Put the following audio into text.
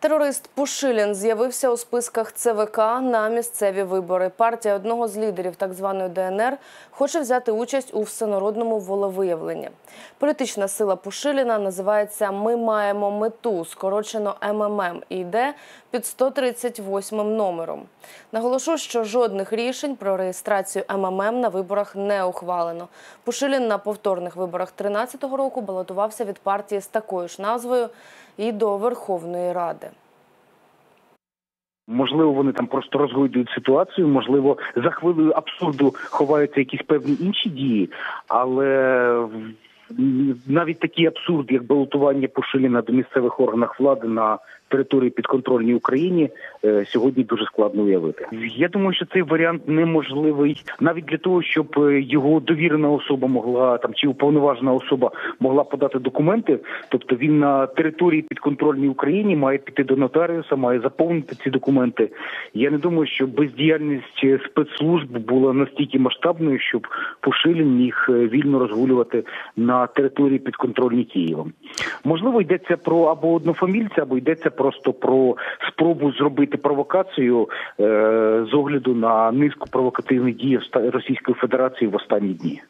Терорист Пушилін з'явився у списках ЦВК на місцеві вибори. Партія одного з лідерів так званої ДНР хоче взяти участь у всенародному волевиявленні. Політична сила Пушиліна називається Ми маємо мету, скорочено МММ, і йде під 138 номером. Наголошу, що жодних рішень про реєстрацію МММ на виборах не ухвалено. Пушилін на повторних виборах 2013 року балотувався від партії з такою ж назвою і до Верховної Ради. Можливо, вони там просто розгойдують ситуацію, можливо, за хвилею абсурду ховаються якісь певні інші дії, але навіть такий абсурд, як балотування Пушиліна до місцевих органах влади на території підконтрольній Україні, е, сьогодні дуже складно уявити. Я думаю, що цей варіант неможливий навіть для того, щоб е, його довірена особа могла там чи уповноважена особа могла подати документи. Тобто він на території підконтрольній Україні має піти до нотаріуса, має заповнити ці документи. Я не думаю, що бездіяльність спецслужб була настільки масштабною, щоб Пушилін міг е, вільно розгулювати на території підконтрольній Києвом. Можливо, йдеться про або однофамільця, або йдеться просто про спробу зробити провокацію е, з огляду на низку провокативних дій Російської Федерації в останні дні.